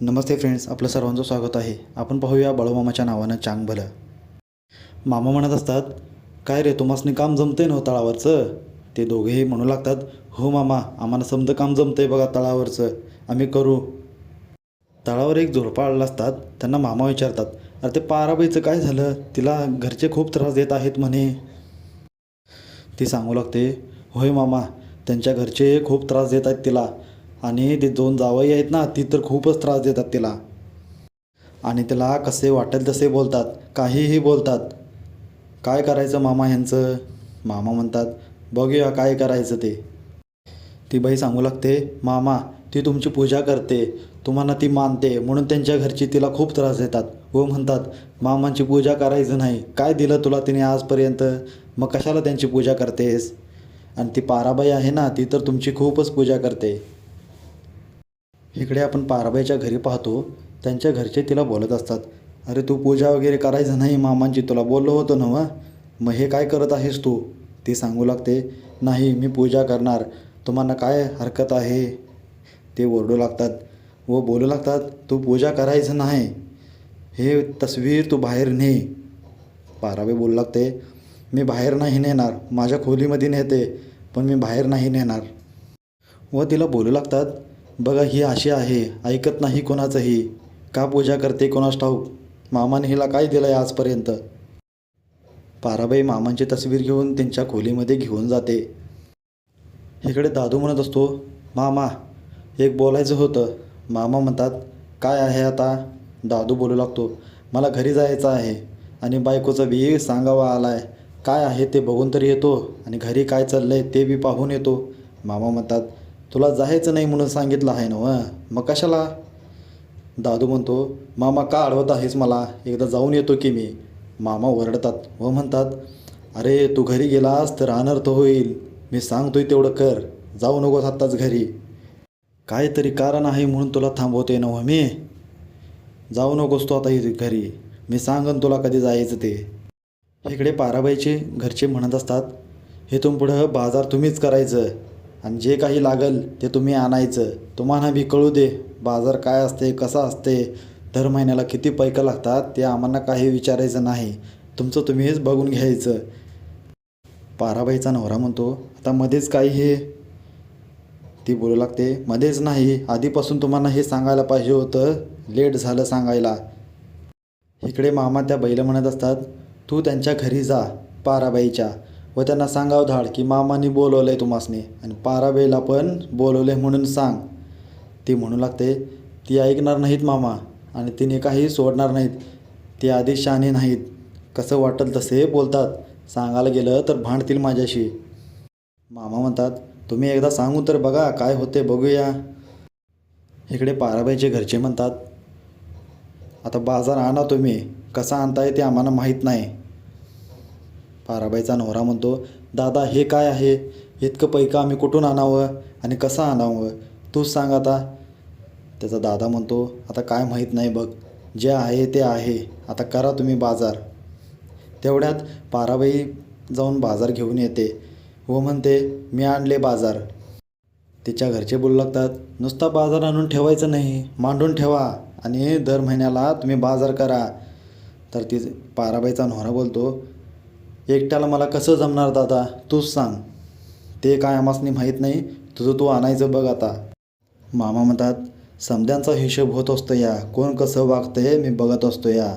नमस्ते friends आपलं सर्वांचं स्वागत आहे. आपण पाहूया बाळूमामाच्या नावानं चांग भलं. मामा म्हणत असतात काय रे तुम्हासनी काम जमतंय ना हो तळावरचं? ते दोघेही म्हणू लागतात हो मामा आम्हाला समजं काम जमतंय बघा तळावरचं. आम्ही करू. तळावर एक झोडपा आलेला असतात त्यांना मामा विचारतात अरे ते पाराबाईचं काय झालं? तिला घरचे खूप त्रास देत आहेत म्हणे. ती सांगू लागते होय मामा त्यांच्या घरचे खूप त्रास देत आहेत तिला. आणि ते दोन जावई आहेत ना ती तर खूपच त्रास देतात तिला. आणि तिला कसे वाटेल तसे बोलतात काहीही बोलतात. काय करायचं मामा ह्यांचं? मामा म्हणतात बघूया काय करायचं ते. ती बाई सांगू लागते मामा ती तुमची पूजा करते तुम्हाला ती मानते म्हणून त्यांच्या घरची तिला खूप त्रास देतात. व म्हणतात मामांची पूजा करायचं नाही काय दिलं तुला तिने आजपर्यंत? मग कशाला त्यांची पूजा करतेस? आणि ती पाराबाई आहे ना ती तर तुमची खूपच पूजा करते. इकडे आपण पारबाईच्या घरी पाहतो त्यांच्या घरचे तिला बोलत असतात. अरे तू पूजा वगैरे करायचं नाही मामांची तुला बोललो होतो ना मग हे काय करत आहेस तू? ती सांगू लागते नाही मी पूजा करणार. तुम्हाला काय हरकत आहे? ते ओरडू लागतात. व बोलू लागतात तू पूजा करायचं नाही. हे तस्वीर तू बाहेर ने. पाराबाई बोलू लागते मी बाहेर नाही नेणार माझ्या खोलीमध्ये नेते पण मी बाहेर नाही नेणार. व तिला बोलू लागतात बघा ही अशी आहे ऐकत नाही कोणाचंही. का पूजा करते कोणास ठाऊक? मामाने हिला काय दिलं आहे आजपर्यंत? पाराबाई मामांची तस्वीर घेऊन त्यांच्या खोलीमध्ये घेऊन जाते. इकडे दादू म्हणत असतो मामा एक बोलायचं होतं. मामा म्हणतात काय आहे आता? दादू बोलू लागतो मला घरी जायचं आहे आणि बायकोचं बी सांगावा आला आहे काय आहे ते बघून तरी येतो आणि घरी काय चाललं आहे ते बी पाहून येतो. मामा म्हणतात तुला जायचं नाही म्हणून सांगितलं आहे ना व मग कशाला? दादू म्हणतो मामा का अडवत आहेस मला? एकदा जाऊन येतो की मी. मामा ओरडतात व म्हणतात अरे तू घरी गेलास तर अनर्थ होईल. मी सांगतोय तेवढं कर. जाऊ नकोस आत्ताच घरी. काहीतरी कारण आहे म्हणून तुला थांबवते ना मी? जाऊ नकोस तू आता घरी. मी सांगन तुला कधी जायचं ते. इकडे पाराबाईचे घरचे म्हणत असतात इथून पुढं बाजार तुम्हीच करायचं. आणि जे काही लागल ते तुम्ही आणायचं. तुम्हाला बी कळू दे. बाजार काय असते कसा असते दर महिन्याला किती पैकं लागतात ते आम्हाला काही विचारायचं नाही. तुमचं तुम्हीच बघून घ्यायचं. पाराबाईचा नवरा म्हणतो आता मध्येच काही हे. ती बोलू लागते मध्येच नाही. आधीपासून तुम्हाला हे सांगायला पाहिजे होतं. लेट झालं सांगायला. इकडे मामा त्या बैल म्हणत असतात तू त्यांच्या घरी जा पाराबाईच्या. व त्यांना सांगाव धाड की मामाने बोलवलं आहे तुम्हासने आणि पाराबाईला पण बोलवलं आहे म्हणून सांग. ती म्हणू लागते ती ऐकणार नाहीत मामा आणि तिने काही सोडणार नाहीत. ती आधी शाने नाहीत. कसं वाटेल तसे बोलतात. सांगायला गेलं तर भांडतील माझ्याशी. मामा म्हणतात तुम्ही एकदा सांगू तर बघा काय होते बघूया. इकडे पाराबाईचे घरचे म्हणतात आता बाजार आणा तुम्ही. कसा आणताय ते आम्हाला माहीत नाही. पाराबाईचा नवरा म्हणतो दादा हे काय आहे? इतकं पैका आम्ही कुठून आणावं आणि कसं आणावं? तूच सांग आता. त्याचा दादा म्हणतो आता काय माहीत नाही बघ जे आहे ते आहे. आता करा तुम्ही बाजार. तेवढ्यात पाराबाई जाऊन बाजार घेऊन येते व म्हणते मी आणले बाजार. तिच्या घरचे बोलू लागतात नुसता बाजार आणून ठेवायचं नाही मांडून ठेवा आणि दर महिन्याला तुम्ही बाजार करा. तर ती पाराबाईचा नवरा बोलतो एकट्याला मला कसं जमणार दादा? तूच सांग. ते काय आमासनी माहीत नाही तुझं तू आणायचं बघ आता. मामा म्हणतात समद्यांचा हिशोब होत असतो या. कोण कसं वागतंय मी बघत असतो या.